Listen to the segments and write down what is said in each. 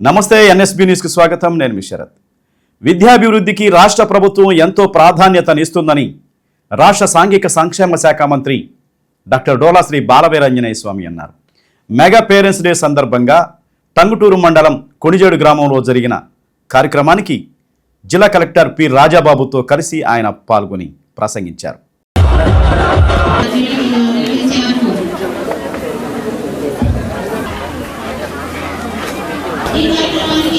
నమస్తే ఎన్ఎస్బి న్యూస్కి స్వాగతం. నేను మీ శరత్. విద్యాభివృద్ధికి రాష్ట్ర ప్రభుత్వం ఎంతో ప్రాధాన్యతనిస్తుందని రాష్ట్ర సాంఘిక సంక్షేమ శాఖ మంత్రి డాక్టర్ డోలాశ్రీ బాలవీరంజనేయ స్వామి అన్నారు. మెగా పేరెంట్స్ డే సందర్భంగా టంగుటూరు మండలం కొణిజేడు గ్రామంలో జరిగిన కార్యక్రమానికి జిల్లా కలెక్టర్ పి రాజాబాబుతో కలిసి ఆయన పాల్గొని ప్రసంగించారు.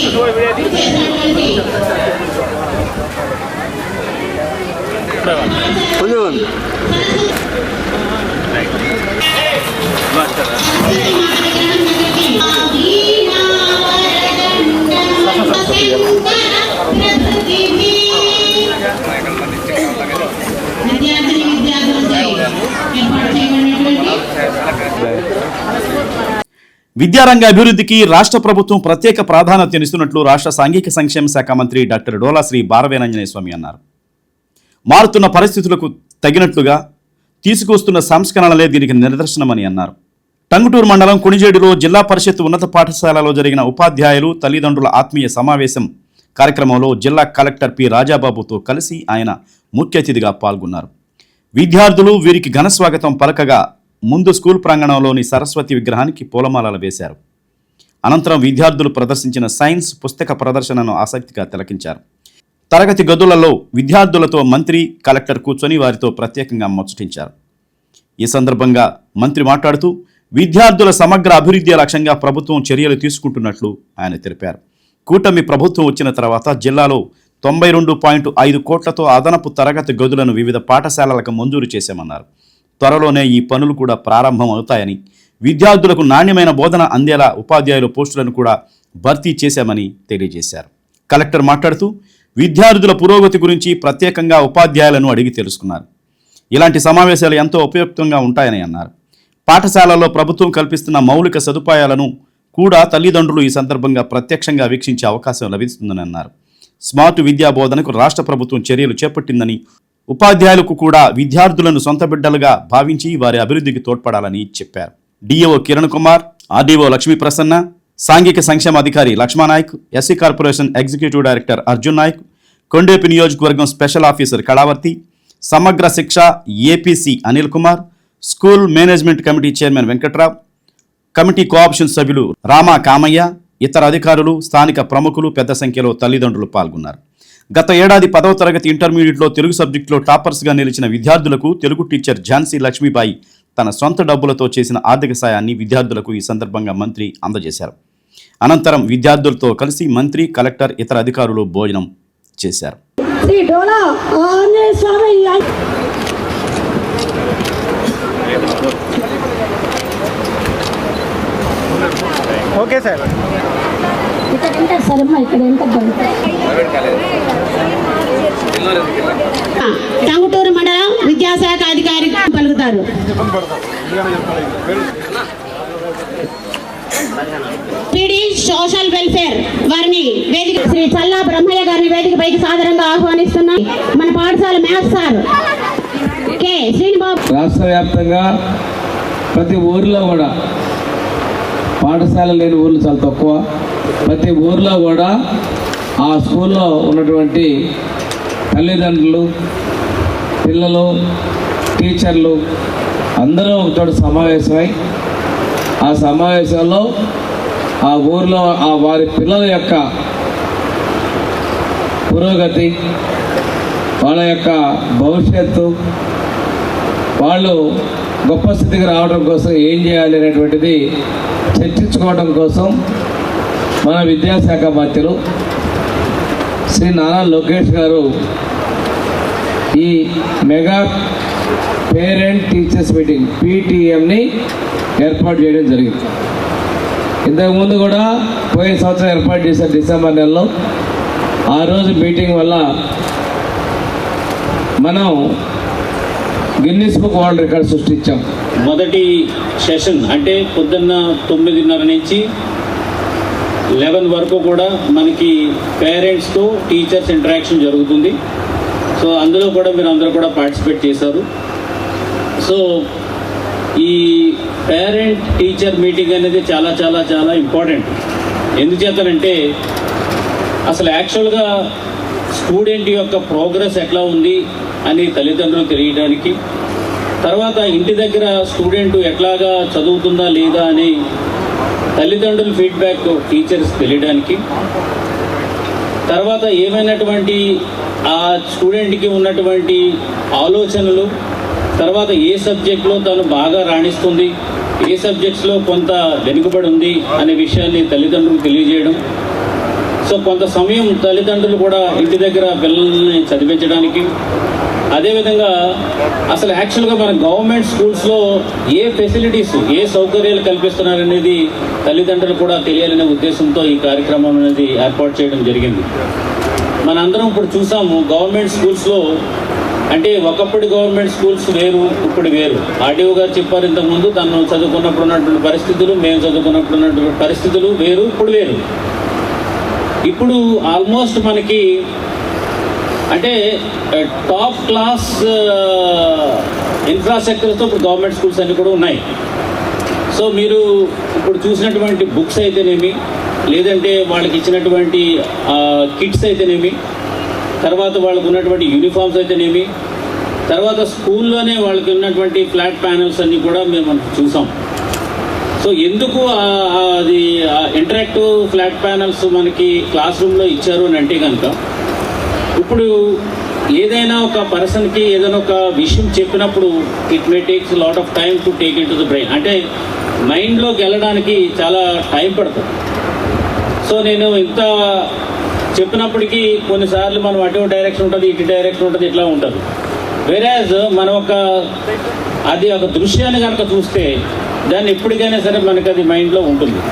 Джой, вы обидели? Давай. Плюн. Thank you. విద్యారంగ అభివృద్ధికి రాష్ట్ర ప్రభుత్వం ప్రత్యేక ప్రాధాన్యతనిస్తున్నట్లు రాష్ట్ర సాంఘిక సంక్షేమ శాఖ మంత్రి డాక్టర్ డోలాశ్రీ బారవేనంజనేయ స్వామి అన్నారు. మారుతున్న పరిస్థితులకు తగినట్లుగా తీసుకొస్తున్న సంస్కరణలే దీనికి నిదర్శనమని అన్నారు. టంగుటూరు మండలం కొణిజేడులో జిల్లా పరిషత్ ఉన్నత పాఠశాలలో జరిగిన ఉపాధ్యాయులు తల్లిదండ్రుల ఆత్మీయ సమావేశం కార్యక్రమంలో జిల్లా కలెక్టర్ పి రాజాబాబుతో కలిసి ఆయన ముఖ్య అతిథిగా పాల్గొన్నారు. విద్యార్థులు వీరికి ఘన స్వాగతం పలకగా ముందు స్కూల్ ప్రాంగణంలోని సరస్వతి విగ్రహానికి పూలమాలలు వేశారు. అనంతరం విద్యార్థులు ప్రదర్శించిన సైన్స్ పుస్తక ప్రదర్శనను ఆసక్తిగా తిలకించారు. తరగతి గదులలో విద్యార్థులతో మంత్రి కలెక్టర్ కూర్చొని వారితో ప్రత్యేకంగా ముచ్చటించారు. ఈ సందర్భంగా మంత్రి మాట్లాడుతూ విద్యార్థుల సమగ్ర అభివృద్ధి లక్ష్యంగా ప్రభుత్వం చర్యలు తీసుకుంటున్నట్లు ఆయన తెలిపారు. కూటమి ప్రభుత్వం వచ్చిన తర్వాత జిల్లాలో తొంభై రెండు పాయింట్ ఐదు కోట్లతో అదనపు తరగతి గదులను వివిధ పాఠశాలలకు మంజూరు చేశామన్నారు. త్వరలోనే ఈ పనులు కూడా ప్రారంభం అవుతాయని విద్యార్థులకు నాణ్యమైన బోధన అందేలా ఉపాధ్యాయుల పోస్టులను కూడా భర్తీ చేశామని తెలియజేశారు. కలెక్టర్ మాట్లాడుతూ విద్యార్థుల పురోగతి గురించి ప్రత్యేకంగా ఉపాధ్యాయులను అడిగి తెలుసుకున్నారు. ఇలాంటి సమావేశాలు ఎంతో ఉపయుక్తంగా ఉంటాయని అన్నారు. పాఠశాలల్లో ప్రభుత్వం కల్పిస్తున్న మౌలిక సదుపాయాలను కూడా తల్లిదండ్రులు ఈ సందర్భంగా ప్రత్యక్షంగా వీక్షించే అవకాశం లభిస్తుందని అన్నారు. స్మార్ట్ విద్యా బోధనకు రాష్ట్ర ప్రభుత్వం చర్యలు చేపట్టిందని ఉపాధ్యాయులకు కూడా విద్యార్థులను సొంత బిడ్డలుగా భావించి వారి అభివృద్ధికి తోడ్పడాలని చెప్పారు. డిఓ కిరణ్ కుమార్ ఆర్డీఓ లక్ష్మీ ప్రసన్న సాంఘిక సంక్షేమ అధికారి Lakshmanayak SC corporation executive director Arjun Nayak Kondepi నియోజకవర్గం special officer Kalavarthi Samagra Shiksha APC Anil Kumar school management committee chairman Venkatrao committee co-option సభ్యులు రామా కామయ్య ఇతర అధికారులు స్థానిక ప్రముఖులు పెద్ద సంఖ్యలో తల్లిదండ్రులు పాల్గొన్నారు. గత ఏడాది పదవ తరగతి ఇంటర్మీడియట్లో తెలుగు సబ్జెక్టులో టాపర్స్గా నిలిచిన విద్యార్థులకు తెలుగు టీచర్ ఝాన్సీ లక్ష్మీబాయి తన సొంత డబ్బులతో చేసిన ఆర్థిక సాయాన్ని విద్యార్థులకు ఈ సందర్భంగా మంత్రి అందజేశారు. అనంతరం విద్యార్థులతో కలిసి మంత్రి కలెక్టర్ ఇతర అధికారులు భోజనం చేశారు. Okay sir. ఇక్కడ ఉంటారు సరే ఇక్కడ ఎంత టంగుటూరు మండలం విద్యాశాఖ అధికారి పలుకుతారు. పిడి సోషల్ వెల్ఫేర్ వారిని వేదిక శ్రీ చల్లా బ్రహ్మయ్య గారిని వేదిక పైకి సాధారణంగా ఆహ్వానిస్తున్నాం మన పాఠశాల మ్యాథ్స్ సార్ కె. శ్రీనిబాబు. రాష్ట్ర వ్యాప్తంగా ప్రతి ఊరిలో కూడా పాఠశాల లేని ఊర్లు చాలా తక్కువ. ప్రతి ఊర్లో కూడా ఆ స్కూల్లో ఉన్నటువంటి తల్లిదండ్రులు పిల్లలు టీచర్లు అందరూ ఒకటోడు సమావేశమై ఆ సమావేశంలో ఆ ఊరిలో ఆ వారి పిల్లల యొక్క పురోగతి వాళ్ళ యొక్క భవిష్యత్తు వాళ్ళు గొప్ప స్థితికి రావడం కోసం ఏం చేయాలి అనేటువంటిది చర్చించుకోవడం కోసం మన విద్యాశాఖ మధ్యలో శ్రీ నారా లోకేష్ గారు ఈ మెగా పేరెంట్ టీచర్స్ మీటింగ్ పీటీఎంని ఏర్పాటు చేయడం జరిగింది. ఇంతకుముందు కూడా పోయిన సంవత్సరం ఏర్పాటు చేశారు డిసెంబర్ నెలలో. ఆ రోజు మీటింగ్ వల్ల మనం గిన్నిస్ బుక్ వరల్డ్ రికార్డ్ సృష్టించాం. మొదటి సెషన్ అంటే పొద్దున్న తొమ్మిదిన్నర నుంచి లెవెన్ వరకు కూడా మనకి పేరెంట్స్తో టీచర్స్ ఇంటరాక్షన్ జరుగుతుంది. సో అందులో కూడా మీరు అందరూ కూడా పార్టిసిపేట్ చేశారు. సో ఈ పేరెంట్ టీచర్ మీటింగ్ అనేది చాలా చాలా చాలా ఇంపార్టెంట్ ఎందుచేతనంటే అసలు యాక్చువల్గా స్టూడెంట్ యొక్క ప్రోగ్రెస్ ఎట్లా ఉంది అని తల్లిదండ్రులు తెలియడానికి తర్వాత ఇంటి దగ్గర స్టూడెంట్ ఎట్లాగా చదువుతుందా లేదా అని తల్లిదండ్రుల ఫీడ్బ్యాక్ టీచర్స్ తెలియడానికి. తర్వాత ఏమైనటువంటి ఆ స్టూడెంట్కి ఉన్నటువంటి ఆలోచనలు తర్వాత ఏ సబ్జెక్ట్లో తను బాగా రాణిస్తుంది ఏ సబ్జెక్ట్స్లో కొంత వెనుకబడి ఉంది అనే విషయాన్ని తల్లిదండ్రులకు తెలియజేయడం. సో కొంత సమయం తల్లిదండ్రులు కూడా ఇంటి దగ్గర పిల్లల్ని చదివించడానికి అదేవిధంగా అసలు యాక్చువల్గా మన గవర్నమెంట్ స్కూల్స్లో ఏ ఫెసిలిటీస్ ఏ సౌకర్యాలు కల్పిస్తున్నారనేది తల్లిదండ్రులు కూడా తెలియాలనే ఉద్దేశంతో ఈ కార్యక్రమం అనేది ఏర్పాటు చేయడం జరిగింది. మనందరం ఇప్పుడు చూసాము గవర్నమెంట్ స్కూల్స్లో అంటే ఒకప్పటి గవర్నమెంట్ స్కూల్స్ వేరు ఇప్పుడు వేరు. ఆర్డీఓ గారు చెప్పారు ఇంతకుముందు తను చదువుకున్నప్పుడు ఉన్నటువంటి పరిస్థితులు మేము చదువుకున్నప్పుడు ఉన్నటువంటి పరిస్థితులు వేరు ఇప్పుడు వేరు. ఇప్పుడు ఆల్మోస్ట్ మనకి అంటే టాప్ క్లాస్ ఇన్ఫ్రాస్ట్రక్చర్తో ఇప్పుడు గవర్నమెంట్ స్కూల్స్ అన్ని కూడా ఉన్నాయి. సో మీరు ఇప్పుడు చూసినటువంటి బుక్స్ అయితేనేమి లేదంటే వాళ్ళకి ఇచ్చినటువంటి కిట్స్ అయితేనేమి తర్వాత వాళ్ళకు ఉన్నటువంటి యూనిఫామ్స్ అయితేనేమి తర్వాత స్కూల్లోనే వాళ్ళకి ఉన్నటువంటి ఫ్లాట్ ప్యానల్స్ అన్నీ కూడా మేము చూసాం. సో ఎందుకు అది ఇంటరాక్టివ్ ఫ్లాట్ ప్యానల్స్ మనకి క్లాస్ రూమ్లో ఇచ్చారు అని అంటే కనుక ఇప్పుడు ఏదైనా ఒక పర్సన్కి ఏదైనా ఒక విషయం చెప్పినప్పుడు it may takes lot of time to take into the brain అంటే మైండ్లోకి వెళ్ళడానికి చాలా టైం పడుతుంది. సో నేను ఇంత చెప్పినప్పటికీ కొన్నిసార్లు మనం అటు డైరెక్షన్ ఉంటుంది ఇటు డైరెక్షన్ ఉంటుంది ఇట్లా ఉంటుంది. వేరేజ్ మనం ఒక అది ఒక దృశ్యాన్ని కనుక చూస్తే దాన్ని ఎప్పటికైనా సరే మనకి అది మైండ్లో ఉంటుంది.